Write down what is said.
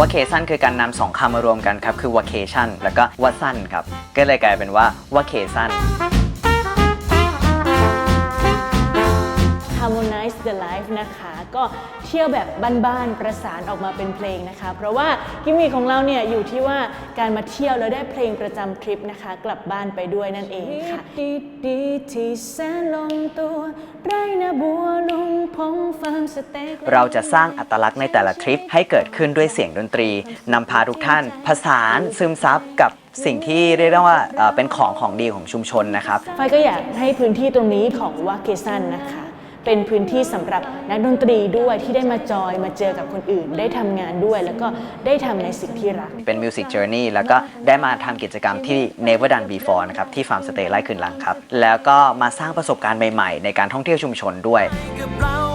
vacation คือการนำสองคำมารวมกันครับ คือ vacation แล้วก็วัสั้นครับ ก็เลยกลายเป็นว่า vacation Harmonize the Life นะคะ ก็เที่ยวแบบบ้านๆประสานออกมาเป็นเพลงนะคะ เพราะว่ากิมมิคของเราเนี่ยอยู่ที่ว่าการมาเที่ยวแล้วได้เพลงประจำทริปนะคะ กลับบ้านไปด้วยนั่นเองค่ะดีดีๆที่แสนลงตัว ไรนะบัวลุงพงฟาร์มส เต็กเราจะสร้างอัตลักษณ์ในแต่ละทริปให้เกิดขึ้นด้วยเสียงดนตรีนำพาทุกท่าน ผสานซึมซับกับสิ่งที่เรียกได้ว่าเอ่อเป็นของของดีของชุมชนนะครับไฟก็อยากให้พื้นที่ตรงนี้ของวาเกซันนะคะ เป็นพื้นที่สำหรับนักดนตรีด้วยที่ได้มาจอยมาเจอกับคนอื่น ได้ทำงานด้วย แล้วก็ได้ทำในสิ่งที่รัก เป็น Music Journey แล้วก็ได้มาทำกิจกรรมที่ Never Done Before นะครับที่ฟาร์มสเตย์ไร่คืนหลังครับ แล้วก็มาสร้างประสบการณ์ใหม่ๆ ในการท่องเที่ยวชุมชนด้วยกับเรา